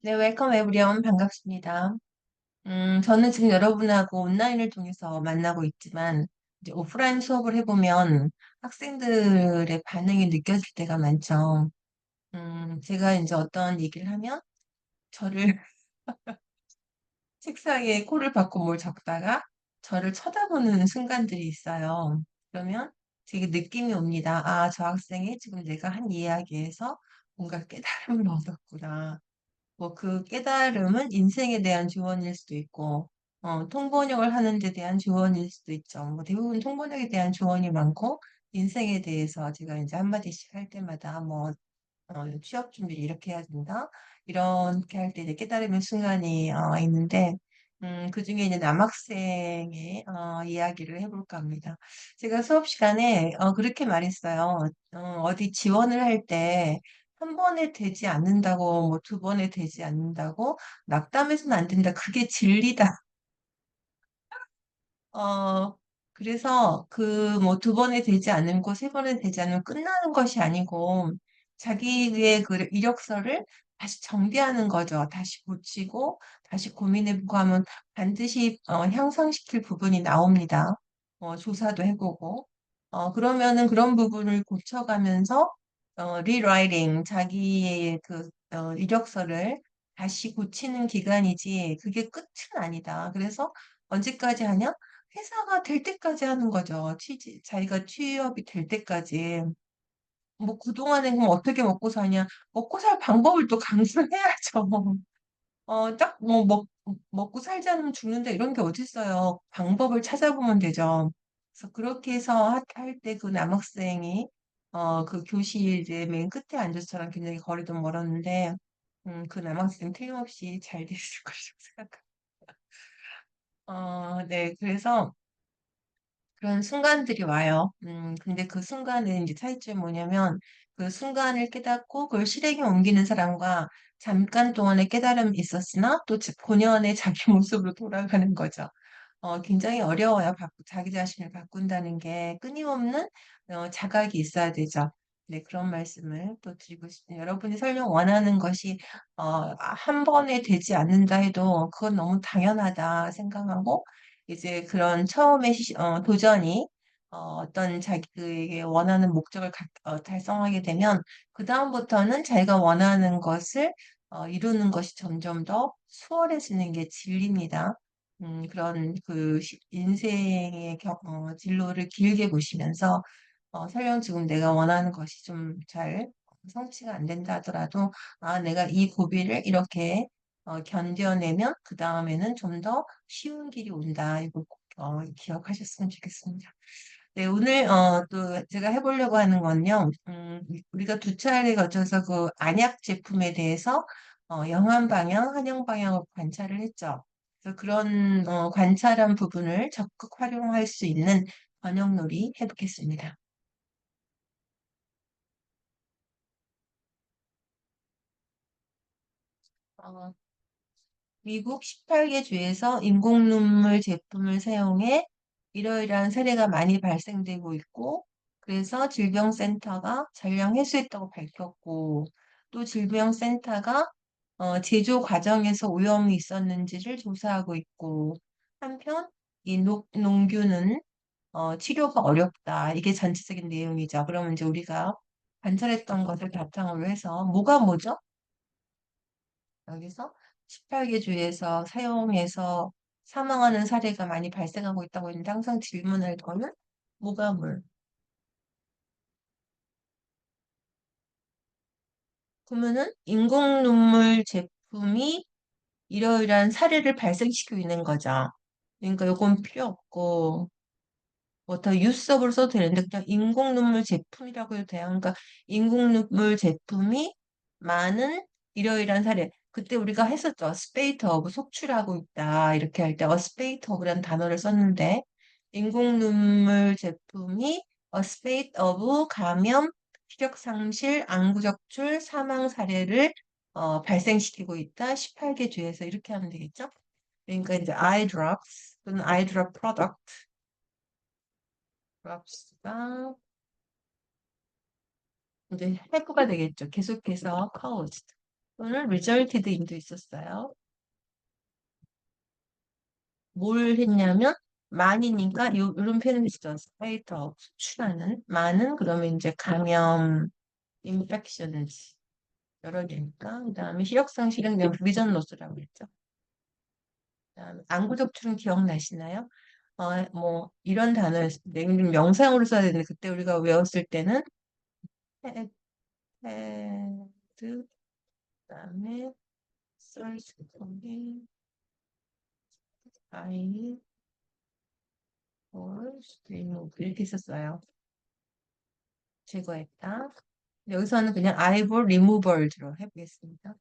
네, 웰컴 에브리온 반갑습니다. 음, 저는 지금 여러분하고 온라인을 통해서 만나고 있지만 이제 오프라인 수업을 해보면 학생들의 반응이 느껴질 때가 많죠. 음, 제가 이제 어떤 얘기를 하면 저를 책상에 코를 박고 뭘 적다가 저를 쳐다보는 순간들이 있어요. 그러면 되게 느낌이 옵니다. 아, 저 학생이 지금 내가 한 이야기에서 뭔가 깨달음을 얻었구나. 뭐 그 깨달음은 인생에 대한 조언일 수도 있고, 어, 통번역을 하는 데 대한 조언일 수도 있죠. 뭐 대부분 통번역에 대한 조언이 많고, 인생에 대해서 제가 이제 한마디씩 할 때마다 뭐, 어, 취업 준비를 이렇게 해야 된다. 이렇게 할 때 이제 깨달음의 순간이 어, 있는데, 음, 그 중에 이제 남학생의 어, 이야기를 해볼까 합니다. 제가 수업 시간에 어, 그렇게 말했어요. 어, 어디 지원을 할 때, 한 번에 되지 않는다고, 뭐 두 번에 되지 않는다고, 낙담해서는 안 된다. 그게 진리다. 어, 그래서 그 뭐 두 번에 되지 않은 거, 세 번에 되지 않으면 끝나는 것이 아니고, 자기의 그 이력서를 다시 정비하는 거죠. 다시 고치고, 다시 고민해보고 하면 반드시 어, 향상시킬 부분이 나옵니다. 어, 조사도 해보고. 어, 그러면은 그런 부분을 고쳐가면서, 어, 리라이팅, 자기의 그 어, 이력서를 다시 고치는 기간이지, 그게 끝은 아니다. 그래서 언제까지 하냐? 회사가 될 때까지 하는 거죠. 취직, 자기가 취업이 될 때까지. 뭐 그동안에 그럼 어떻게 먹고 사냐? 먹고 살 방법을 또 강구를 해야죠. 어, 딱 뭐 먹, 먹고 살지 않으면 죽는다 이런 게 어딨어요. 방법을 찾아보면 되죠. 그래서 그렇게 해서 할 때 그 남학생이 어, 그 교실의 맨 끝에 앉아서 저랑 굉장히 거리도 멀었는데 음, 그 남학생 틀림없이 잘 됐을 거라고 생각합니다. 어, 네. 그래서 그런 순간들이 와요. 음, 근데 그 순간은 이제 차이점이 뭐냐면 그 순간을 깨닫고 그걸 실행에 옮기는 사람과 잠깐 동안의 깨달음이 있었으나 또 자- 본연의 자기 모습으로 돌아가는 거죠. 어, 굉장히 어려워요. 자기 자신을 바꾼다는 게 끊임없는 어, 자각이 있어야 되죠. 네, 그런 말씀을 또 드리고 싶습니다. 여러분이 설령 원하는 것이 어, 한 번에 되지 않는다 해도 그건 너무 당연하다 생각하고 이제 그런 처음에 시- 어, 도전이 어, 떤 자기에게 원하는 목적을 가- 어, 달성하게 되면 그 다음부터는 자기가 원하는 것을 어, 이루는 것이 점점 더 수월해지는 게 진리입니다. 음, 그런 그 시- 인생의 경, 어, 진로를 길게 보시면서 어, 설령 지금 내가 원하는 것이 좀 잘 성취가 안 된다 하더라도 아, 내가 이 고비를 이렇게 어, 견뎌내면 그 다음에는 좀 더 쉬운 길이 온다. 이거 꼭 어, 기억하셨으면 좋겠습니다. 네, 오늘 어, 또 제가 해보려고 하는 건요. 음, 우리가 두 차례에 거쳐서 그 안약 제품에 대해서 어, 영한 방향, 한영 방향을 관찰을 했죠. 그런 어, 관찰한 부분을 적극 활용할 수 있는 번역놀이 해보겠습니다. 어, 미국 18개 주에서 인공눈물 제품을 사용해 이러이러한 사례가 많이 발생되고 있고, 그래서 질병센터가 전량 회수했다고 밝혔고, 또 질병센터가 어, 제조 과정에서 오염이 있었는지를 조사하고 있고, 한편 이 녹, 농균은 어, 치료가 어렵다. 이게 전체적인 내용이죠. 그러면 이제 우리가 관찰했던 것을 바탕으로 해서 뭐가 뭐죠? 여기서 18개 주에서 사용해서 사망하는 사례가 많이 발생하고 있다고 했는데 항상 질문할 거는 뭐가 물? 그러면은 인공 눈물 제품이 이러이러한 사례를 발생시키고 있는 거죠. 그러니까 요건 필요 없고 뭐더 유스업으로 써도 되는데 그냥 인공 눈물 제품이라고 해도 돼요. 그러니까 인공 눈물 제품이 많은 이러이러한 사례. 그때 우리가 했었죠. 스페이트 오브 속출하고 있다. 이렇게 할 때 어 스페이트 오브라는 단어를 썼는데 인공 눈물 제품이 어 스페이트 오브 감염, 피력 상실, 안구 적출, 사망 사례를 어, 발생시키고 있다. 18개 주에서 이렇게 하면 되겠죠? 그러니까 이제 eye drops 또는 eye drop product drops가 이제 해부가 되겠죠. 계속해서 caused. 또는 resulted in도 있었어요. 뭘 했냐면 많이니까 요, 있죠. 스파이트 업, 수출하는 많은 그러면 이제 감염, infections 여러 개니까 그 다음에 시력상 실행된 비전 로스라고 했죠. 그다음에 안구 접촉은 기억나시나요? 어, 뭐 이런 단어였을 때 명사형으로 써야 되는데 그때 우리가 외웠을 때는 헤드, 그다음에 거기 아이 이렇게 썼어요. 제거했다. 여기서는 그냥 아이볼 리무벌로 해보겠습니다.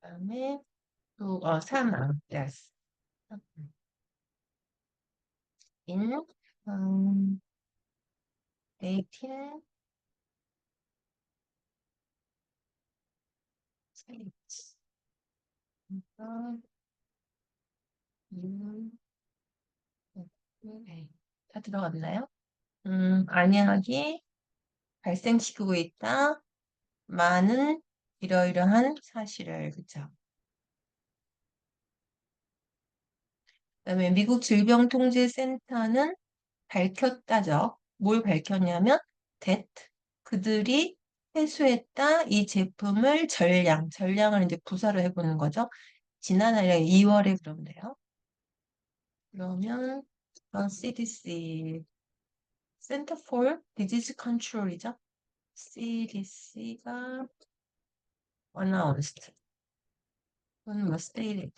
그 다음에 또 어, 사망, yes. in um, 18 states. 음, 네. 다 들어갔나요? 음, 안약이 발생시키고 있다. 많은 이러이러한 사실을, 그쵸? 그 다음에 미국 질병통제센터는 밝혔다죠. 뭘 밝혔냐면 that 그들이 회수했다 이 제품을 전량, 전량을 이제 부사로 해보는 거죠. 지난해 2월에 그러면 돼요. 그러면 어, CDC Center for Disease Control이죠. CDC가 announced 또는 뭐 stated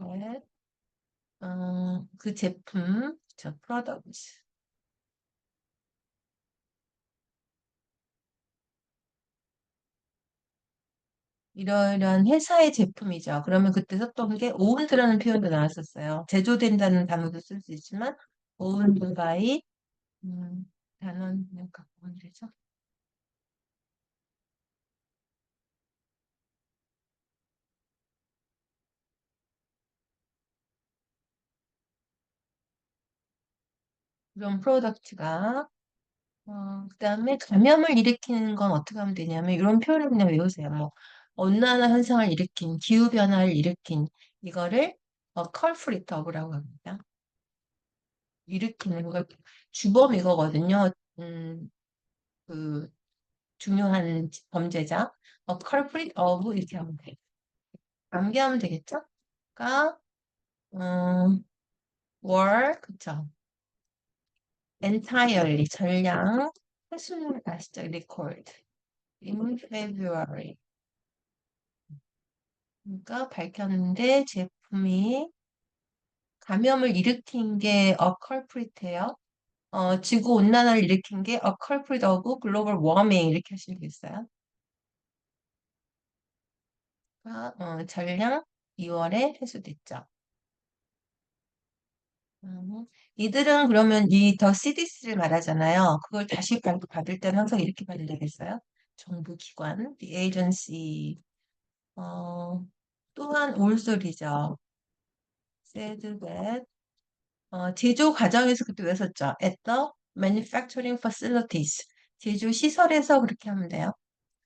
that 어, 그 제품, 저 product 이러이러한 회사의 제품이죠. 그러면 그때 썼던 게 owned라는 표현도 나왔었어요. 제조된다는 단어도 쓸 수 있지만 owned by 음, 단어는 갖고 온 되죠. 그런 프로덕트가 어, 그 다음에 감염을 일으키는 건 어떻게 하면 되냐면 이런 표현을 그냥 외우세요. 뭐 온난화 현상을 일으킨 기후 변화를 일으킨 이거를 어, 컬프리터브라고 합니다. 일으키는 걸 주범 이거거든요. 음, 그 중요한 범죄자 어, culprit of 이렇게 하면 돼. 암기하면 되겠죠? 가 음, were 그쵸? entirely 전량 회수는 아시죠? record in February 그러니까 밝혔는데 제품이 감염을 일으킨 게 culprit예요. 어, 지구 온난화를 일으킨 게 of global warming 이렇게 하시면 되겠어요. 어, 전량 2월에 회수됐죠. 음, 이들은 그러면 이 더 CDC를 말하잖아요. 그걸 다시 받- 받을 때는 항상 이렇게 받으면 되겠어요. 정부 기관, the agency. 어, 또한 올소리죠. said that 어, 제조 과정에서 그때 왜 썼죠? at the manufacturing facilities. 제조 시설에서 그렇게 하면 돼요.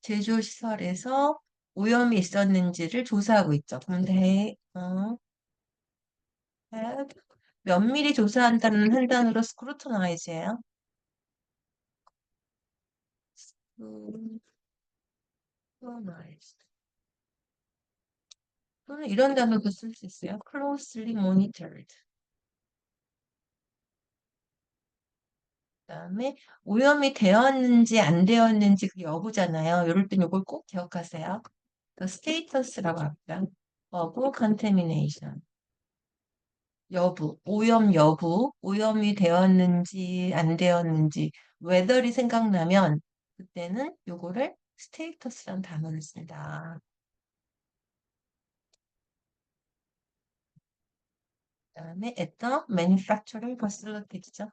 제조 시설에서 오염이 있었는지를 조사하고 있죠. 그럼 they 어, 면밀히 조사한다는 한 단어로 스크루터나이즈예요. scrutinized. 또는 이런 단어도 쓸 수 있어요. closely monitored. 그다음에 오염이 되었는지 안 되었는지 그 여부잖아요. 이럴 땐 이걸 꼭 기억하세요. the status라고 합니다. of contamination. 여부, 오염 여부, 오염이 되었는지 안 되었는지 whether이 생각나면 그때는 요거를 status라는 단어를 씁니다. 다음에 at the manufacturing facilities죠.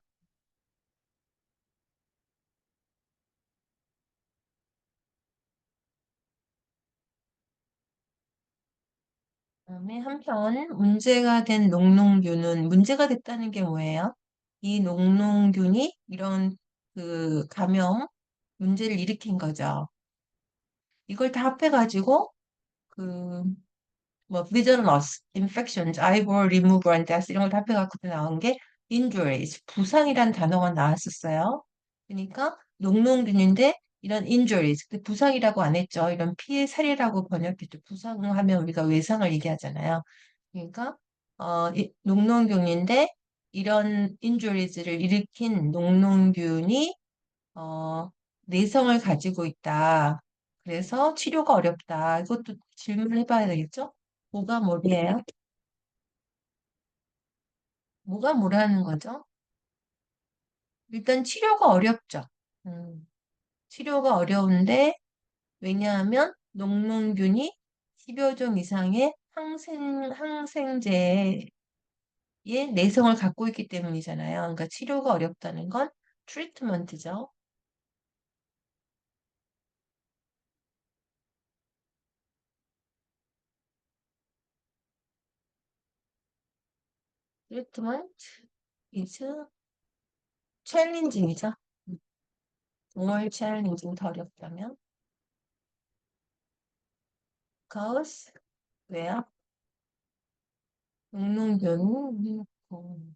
그다음에 한편 문제가 된 녹농균은 문제가 됐다는 게 뭐예요? 이 녹농균이 이런 그 감염 문제를 일으킨 거죠. 이걸 다 합해가지고 그 뭐 vision loss, infections, eyeball removal and death 이런 걸다 합해갖고 나온 게 injuries, 부상이란 단어가 나왔었어요. 그러니까 녹농균인데 이런 injuries, 근데 부상이라고 안 했죠. 이런 피해 사례라고 번역했죠. 부상하면 우리가 외상을 얘기하잖아요. 그러니까 어, 이- 녹농균인데 이런 injuries를 일으킨 녹농균이 어, 내성을 가지고 있다. 그래서 치료가 어렵다. 이것도 질문을 해봐야 되겠죠? 뭐가 뭐예요? 뭐가 뭐라는 거죠? 일단 치료가 어렵죠. 음, 치료가 어려운데 왜냐하면 녹농균이 10여 종 이상의 항생, 항생제의 내성을 갖고 있기 때문이잖아요. 그러니까 치료가 어렵다는 건 트리트먼트죠. 트리트먼트 is 챌린징이죠. 뭘 챌린징 더 어렵다면? cause 왜요? 녹농균 음,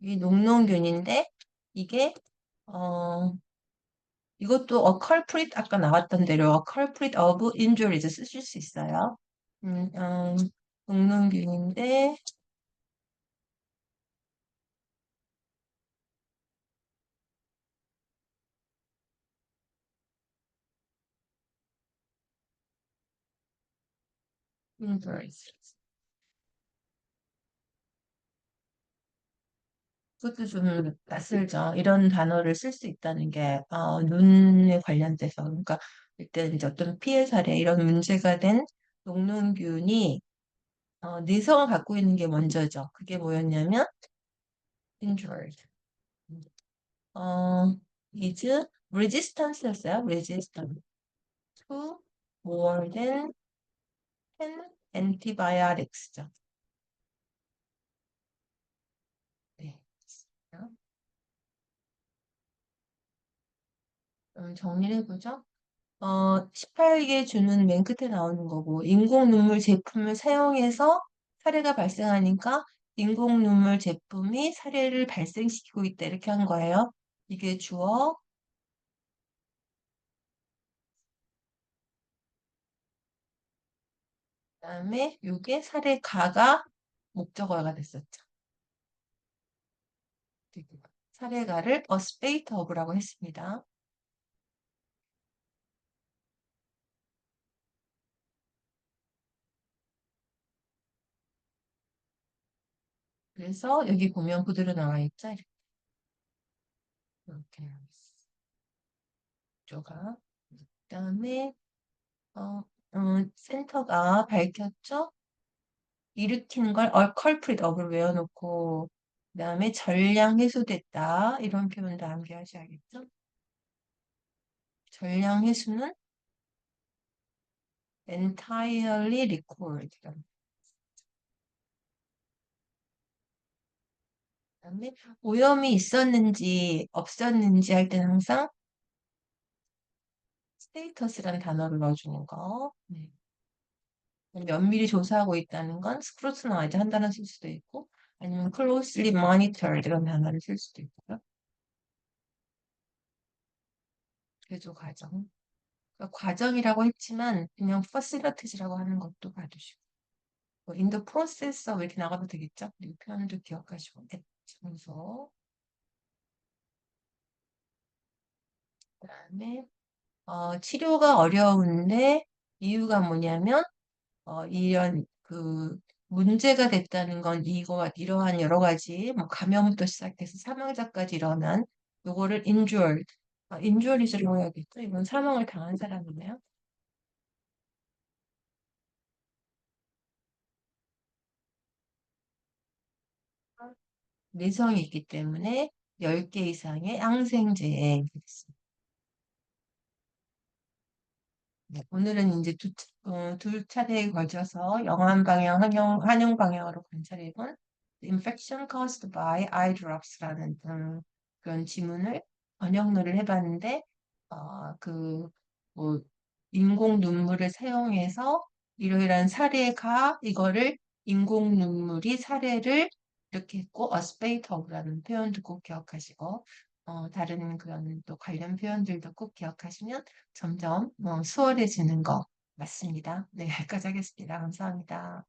이 녹농균인데 이게 어 이것도 a culprit 아까 나왔던 대로 a culprit of injuries 쓰실 수 있어요. 음, 음, 녹농균인데 injuries 그것도 좀 낯설죠. 이런 단어를 쓸 수 있다는 게 어, 눈에 관련돼서 그러니까 일단 이제 어떤 피해 사례 이런 문제가 된 녹농균이 어, 내성을 갖고 있는 게 먼저죠. 그게 뭐였냐면 injured. 어, is resistance였어요. resistant to more than 10 antibiotics죠. 네. 그럼 정리를 해보죠. 어, 18개 주는 맨 끝에 나오는 거고, 인공 눈물 제품을 사용해서 사례가 발생하니까 인공 눈물 제품이 사례를 발생시키고 있다. 이렇게 한 거예요. 이게 주어, 그 다음에 이게 사례 가가 목적어가 됐었죠. 사례가를 a spate of라고 했습니다. 그래서 여기 보면 그대로 나와 있죠. 이렇게. 이렇게. 조가. 그다음에 어, 음, 센터가 밝혔죠. 일으키는 걸 a culprit of을 외워놓고 그다음에 전량 해소됐다 이런 표현도 암기하셔야겠죠. 전량 해소는 entirely recalled. 그다음에 오염이 있었는지 없었는지 할 때는 항상 스테이터스란 단어를 넣어주는 거. 네. 면밀히 조사하고 있다는 건 scrutinize 한다는 쓸 수도 있고 아니면 closely monitored 이런 단어를 쓸 수도 있고요. 제조 과정. 그러니까 과정이라고 했지만 그냥 facilities라고 하는 것도 봐두시고 뭐 in the process of 이렇게 나가도 되겠죠? 이 표현도 기억하시고 장소 그 다음에 어, 치료가 어려운데 이유가 뭐냐면 어, 이런 그 문제가 됐다는 건 이거 이러한 여러 가지 뭐 감염부터 시작해서 사망자까지 일어난 요거를 injured, 아, injuries라고 해야겠죠? 이건 사망을 당한 사람이네요. 내성이 있기 때문에 10개 이상의 항생제에 있습니다. 네, 오늘은 이제 두, 어, 둘 차례에 걸쳐서 영암 방향, 한영, 한영 방향으로 관찰해 본 infection caused by eye drops라는 음, 그런 지문을 번역로를 해봤는데 어, 그, 뭐, 인공 눈물을 사용해서 이러이러한 사례가 이거를 인공 눈물이 사례를 이렇게 했고 어스페이터라는 표현도 꼭 기억하시고 어, 다른 그런 또 관련 표현들도 꼭 기억하시면 점점 어, 수월해지는 거 맞습니다. 네, 여기까지 하겠습니다. 감사합니다.